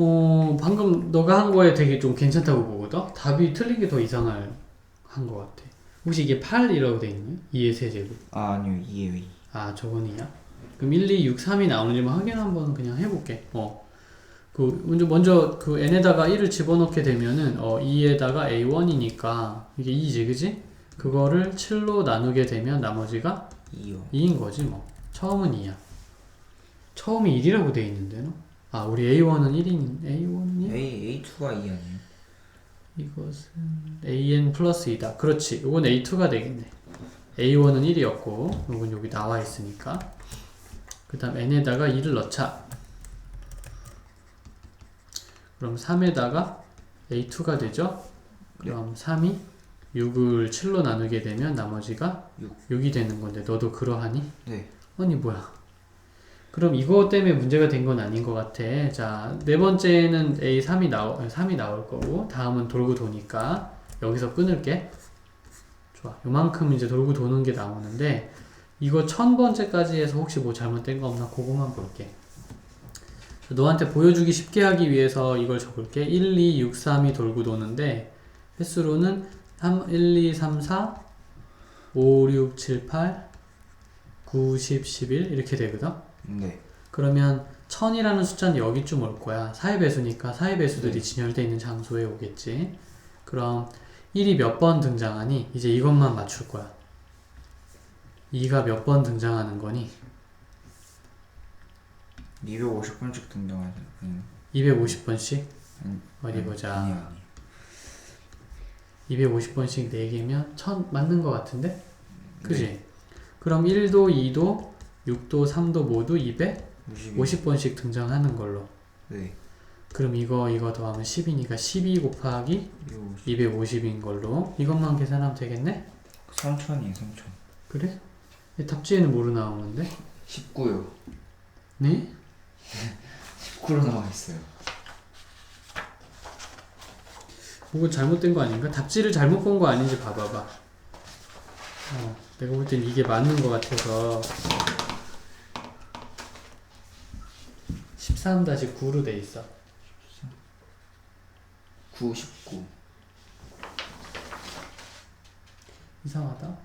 어, 방금 너가 한 거에 되게 좀 괜찮다고 보거든? 답이 틀린 게 더 이상할 한것 같아. 혹시 이게 8이라고 돼 있니? 2의 세제곱. 아 아니요 2에요 2 아, 저건 2야? 그럼 1, 2, 6, 3이 나오는지 만 확인 한번 그냥 해볼게. 어. 그, 먼저, 먼저 그 n에다가 1을 집어넣게 되면은, 어, 2에다가 a1이니까, 이게 2지, 그지? 그거를 7로 나누게 되면 나머지가 2요 2인 거지, 뭐. 처음은 2야. 처음이 1이라고 돼 있는데, 너? 아, 우리 a1은 1인, a1은 1? A A2가 2 아니에요? 이것은 an 플러스 2다. 그렇지. 이건 a2가 되겠네. a1은 1이었고, 이건 여기 나와 있으니까. 그 다음 n에다가 2를 넣자. 그럼 3에다가 a2가 되죠? 그럼 3이 6을 7로 나누게 되면 나머지가 6. 6이 되는 건데, 너도 그러하니? 네 아니 뭐야 그럼 이거 때문에 문제가 된 건 아닌 것 같아. 자 네 번째는 A3이 나오 3이 나올 거고 다음은 돌고 도니까 여기서 끊을게. 좋아. 요만큼 이제 돌고 도는 게 나오는데 이거 천 번째까지 해서 혹시 뭐 잘못된 거 없나 그거만 볼게. 너한테 보여주기 쉽게 하기 위해서 이걸 적을게. 1, 2, 6, 3이 돌고 도는데 횟수로는 3, 1, 2, 3, 4 5, 6, 7, 8 9, 10, 11 이렇게 되거든? 네 그러면 1000이라는 숫자는 여기쯤 올 거야. 4의 배수니까 4의 배수들이 진열되어 있는 장소에 오겠지. 그럼 1이 몇 번 등장하니? 이제 이것만 맞출 거야. 2가 몇 번 등장하는 거니? 250번씩 등장하죠 음. 250번씩? 음, 어디 보자. 아니 아니 250번씩 4개면 1000 맞는 거 같은데? 그지? 그럼 1도, 2도, 6도, 3도 모두 52 250번씩 등장하는 걸로. 네 그럼 이거, 이거 더하면 10이니까 12 곱하기 250 250인 걸로 이것만 계산하면 되겠네? 3000이에요 3000 그래? 이 답지에는 뭐로 나오는데? 19요 네? 19로 나와 있어요 뭐가 잘못된 거 아닌가? 답지를 잘못 본 거 아닌지 봐봐봐 어, 내가 볼 땐 이게 맞는 거 같아서. 13-9로 돼 있어. 9 19 이상하다.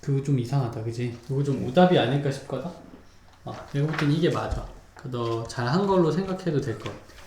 그거 좀 이상하다 그지? 그거 좀 오답이 아닐까 싶거든? 어, 내가 볼 땐 이게 맞아. 너 잘한 걸로 생각해도 될 것 같아